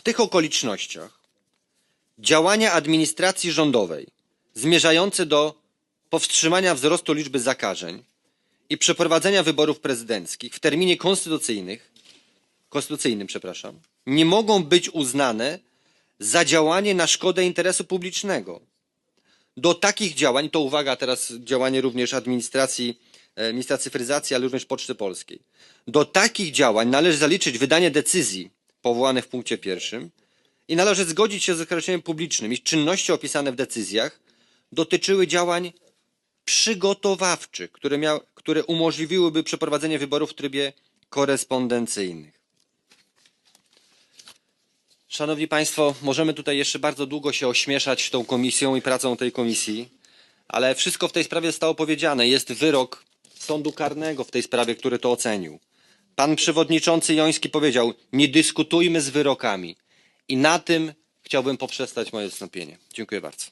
W tych okolicznościach działania administracji rządowej zmierzające do powstrzymania wzrostu liczby zakażeń i przeprowadzenia wyborów prezydenckich w terminie konstytucyjnych, konstytucyjnym, przepraszam, nie mogą być uznane za działanie na szkodę interesu publicznego. Do takich działań, to uwaga teraz działanie również administracji, e, ministra cyfryzacji, ale również Poczty Polskiej. Do takich działań należy zaliczyć wydanie decyzji powołanych w punkcie pierwszym i należy zgodzić się z określeniem publicznym, iż czynności opisane w decyzjach dotyczyły działań przygotowawczych, które, miał, które umożliwiłyby przeprowadzenie wyborów w trybie korespondencyjnym. Szanowni Państwo, możemy tutaj jeszcze bardzo długo się ośmieszać tą komisją i pracą tej komisji, ale wszystko w tej sprawie zostało powiedziane. Jest wyrok sądu karnego w tej sprawie, który to ocenił. Pan przewodniczący Joński powiedział: Nie dyskutujmy z wyrokami. I na tym chciałbym poprzestać moje wystąpienie. Dziękuję bardzo.